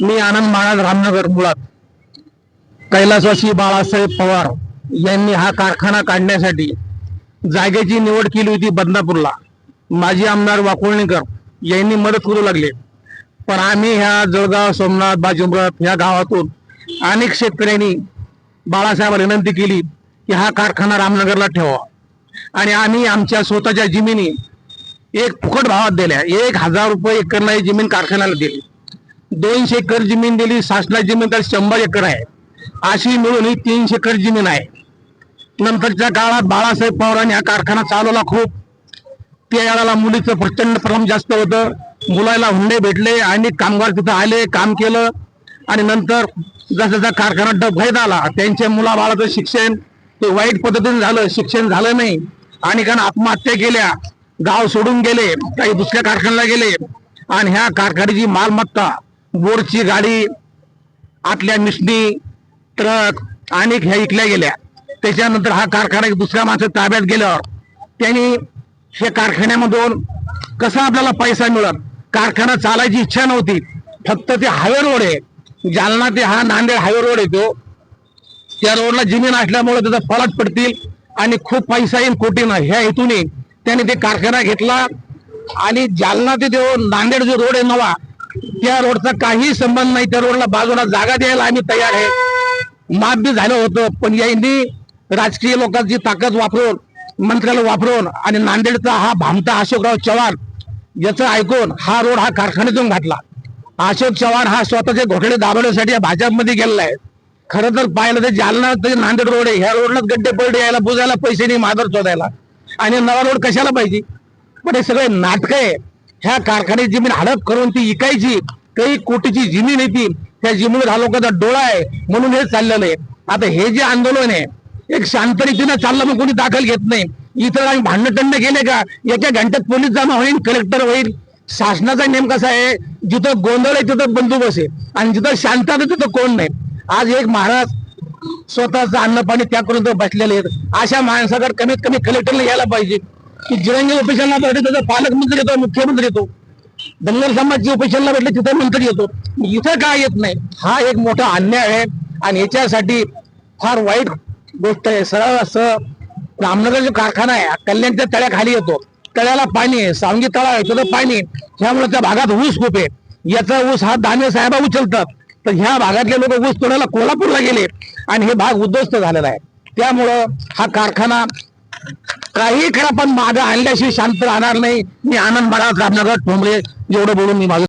मी आनंद महाराज रामनगर मुळात. कैलासवासी बाळासाहेब पवार यांनी हा कारखाना काढण्यासाठी जागेची निवड केली होती बदनापूरला माजी आमदार वाकुळणीकर यांनी मदत करू लागले. पण आम्ही ह्या जळगाव सोमनाथ बाजुमरथ ह्या गावातून अनेक शेतकऱ्यांनी बाळासाहेबांना विनंती केली की हा कारखाना रामनगरला ठेवा. आणि आम्ही आमच्या स्वतःच्या जमिनी एक फुकट भावात दिल्या. एक हजार रुपये एकरला ही जमीन कारखान्याला दिली. दोनशे एकर जमीन दिली शासनाची जमीन तर शंभर एकर आहे. अशी मिळून ही तीनशे एकर जमीन आहे. नंतरच्या काळात बाळासाहेब पवारांनी हा कारखाना चालवला खूप. त्या वेळाला मुलीचं प्रचंड प्रमाण जास्त होतं. मुलाला हुंडे भेटले आणि कामगार तिथं आले काम केलं. आणि नंतर जसा जसा कारखाना डबघाईत आला त्यांच्या मुलाबाळाचं शिक्षण ते वाईट पद्धतीने झालं शिक्षण झालं नाही. आणि कारण आत्महत्या केल्या गाव सोडून गेले काही दुसऱ्या कारखान्याला गेले. आणि ह्या कारखान्याची मालमत्ता बोरची गाडी आतल्या मिशनी ट्रक अनेक ह्या इकल्या गेल्या. त्याच्यानंतर हा कारखाना दुसऱ्या माणसं ताब्यात गेल्यावर त्यांनी हे कारखान्यामधून कसा आपल्याला पैसा मिळत? कारखाना चालायची इच्छा नव्हती. फक्त ते हायवे रोड आहे. जालना ते हा नांदेड हायवे रोड येतो त्या रोडला जमीन असल्यामुळे त्याचा फलाट पडतील आणि खूप पैसा येईल कोटीनं. ह्या हेतूने त्याने ते कारखाना घेतला. आणि जालना ते जो नांदेड जो रोड आहे नवा त्या रोडचा काही संबंध नाही. त्या रोडला बाजूला जागा द्यायला आम्ही तयार आहे. माफ बी झालं होतं पण यांनी राजकीय लोकांची ताकद वापरून मंत्र्याला वापरून आणि नांदेडचा हा भामटा अशोकराव चव्हाण याचं ऐकून हा रोड हा कारखान्यातून घातला. अशोक चव्हाण हा स्वतःचे घोटळे दाबवण्यासाठी या भाजपमध्ये गेलेला आहे. खरं तर पाहिलं तर जालना ते नांदेड रोड आहे. ह्या रोडलाच गड्डे पडले यायला बुजायला पैसे नाही मादर शोधायला. आणि नवा रोड कशाला पाहिजे? पण हे सगळे नाटक आहे. ह्या कारखान्याची जमीन हडप करून ती इकायची काही कोटीची जमीन आहे ती. त्या जमिनीवर हा लोकांचा डोळा आहे म्हणून हे चाललेलं आहे. आता हे जे आंदोलन आहे एक शांत रीतीनं चाललं मग कोणी दाखल घेत नाही. इतर आम्ही भांडणटंड केले का? एका घंट्यात पोलीस जमा होईल कलेक्टर होईल. शासनाचा नेम कसा आहे जिथं गोंधळ आहे तिथं बंदोबस्त आहे. आणि जिथं शांतता तिथं कोण नाही. आज एक महाराज स्वतःचं अन्न पाणी त्याग करून बसलेले आहेत. अशा माणसाकडे कमीत कमी कलेक्टरला यायला पाहिजे. की जिरंगी ऑफिसरला भेटले त्याचा पालकमंत्री येतो मुख्यमंत्री येतो. धनगर समाजची ऑफिसरला भेटले तिथं मंत्री येतो. इथं काय येत नाही. हा एक मोठा अन्याय आहे. आणि याच्यासाठी फार वाईट गोष्ट आहे. सरळ असं रामनगर जो कारखाना आहे कल्याणच्या तळ्याखाली येतो. तळ्याला पाणी आहे सावंगी तळा आहे तिथं पाणी त्यामुळे त्या भागात ऊस खूप आहे. याचा ऊस हा दाने साहेबा उचलतात. तर ह्या भागातले लोक ऊस तोडायला कोल्हापूरला गेले. आणि हे भाग उद्ध्वस्त झालेला आहे. त्यामुळं हा कारखाना काही खरं पण माझं आणल्याशिवाय शांत राहणार नाही. मी आनंद बराच रामनगर ठोंबरे जेवढं बोलून मी माझं